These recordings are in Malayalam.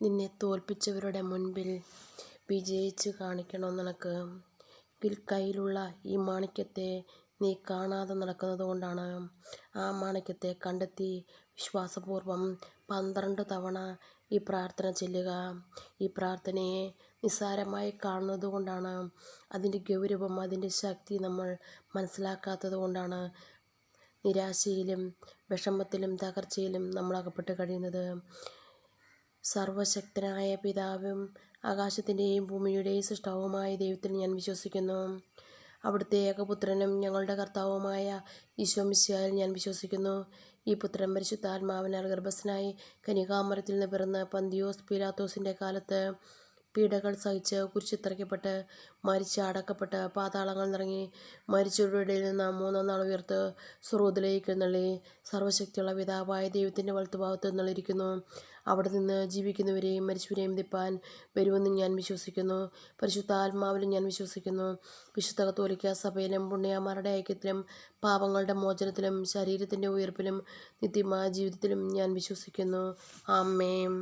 നിന്നെ തോൽപ്പിച്ചവരുടെ മുൻപിൽ വിജയിച്ച് കാണിക്കണം നിനക്ക് കയ്യിലുള്ള ഈ മാണിക്യത്തെ നീ കാണാതെ നടക്കുന്നത് കൊണ്ടാണ്. ആ മാണിക്യത്തെ കണ്ടെത്തി വിശ്വാസപൂർവം പന്ത്രണ്ട് തവണ ഈ പ്രാർത്ഥന ചെല്ലുക. ഈ പ്രാർത്ഥനയെ നിസ്സാരമായി കാണുന്നത് കൊണ്ടാണ്. അതിന്റെ ഗൗരവം അതിന്റെ ശക്തി നമ്മൾ മനസ്സിലാക്കാത്തത് കൊണ്ടാണ്. നിരാശയിലും വിഷമത്തിലും തകർച്ചയിലും നമ്മൾ അകപ്പെട്ട് കഴിയുന്നത്. സർവശക്തനായ പിതാവും ആകാശത്തിന്റെയും ഭൂമിയുടെയും സൃഷ്ടാവുമായ ദൈവത്തിൽ ഞാൻ വിശ്വസിക്കുന്നു. അവിടുത്തെ ഏകപുത്രനും ഞങ്ങളുടെ കർത്താവുമായ ഈശോമിശിയായിൽ ഞാൻ വിശ്വസിക്കുന്നു. ഈ പുത്രൻ പരിശുദ്ധാത്മാവിനാൽ ഗർഭസ്ഥനായി കനികാമരത്തിൽ നിന്ന് പിറന്ന് പന്തിയോസ് പീലാത്തോസിന്റെ കാലത്ത് പീഡകൾ സഹിച്ച് കുരിശിത്തറയ്ക്കപ്പെട്ട് മരിച്ച് അടക്കപ്പെട്ട് പാതാളങ്ങൾ നിറങ്ങി മരിച്ചവരുടെ നിന്ന് മൂന്നാം നാൾ ഉയർത്ത് സ്രോതിലേക്ക് എഴുന്നള്ളി. സർവശക്തിയുള്ള പിതാവായ ദൈവത്തിന്റെ വലത്തുഭാഗത്ത് എഴുന്നള്ളിയിരിക്കുന്നു. അവിടെ നിന്ന് ജീവിക്കുന്നവരെയും മരിച്ചവരെയും തിപ്പാൻ വരുമെന്ന് ഞാൻ വിശ്വസിക്കുന്നു. പരിശുദ്ധ ആത്മാവിലും ഞാൻ വിശ്വസിക്കുന്നു. വിശുദ്ധ കത്തോലിക്ക സഭയിലും പുണ്യമാരുടെ ഐക്യത്തിലും പാപങ്ങളുടെ മോചനത്തിലും ശരീരത്തിന്റെ ഉയർപ്പിലും നിത്യമായ ജീവിതത്തിലും ഞാൻ വിശ്വസിക്കുന്നു. ആമേം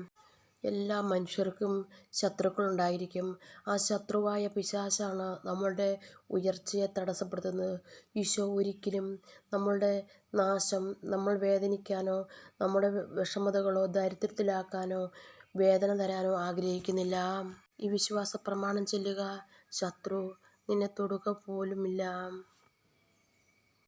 എല്ലാ മനുഷ്യർക്കും ശത്രുക്കളുണ്ടായിരിക്കും. ആ ശത്രുവായ പിശാശാണ് നമ്മളുടെ ഉയർച്ചയെ തടസ്സപ്പെടുത്തുന്നത്. ഈശോ ഒരിക്കലും നമ്മളുടെ നാശം നമ്മൾ വേദനിക്കാനോ നമ്മുടെ വിഷമതകളോ ദരിദ്രത്തിലാക്കാനോ വേദന തരാനോ ആഗ്രഹിക്കുന്നില്ല. ഈ വിശ്വാസ പ്രമാണം ചെല്ലുക ശത്രു നിന്നെ തൊടുക പോലുമില്ല.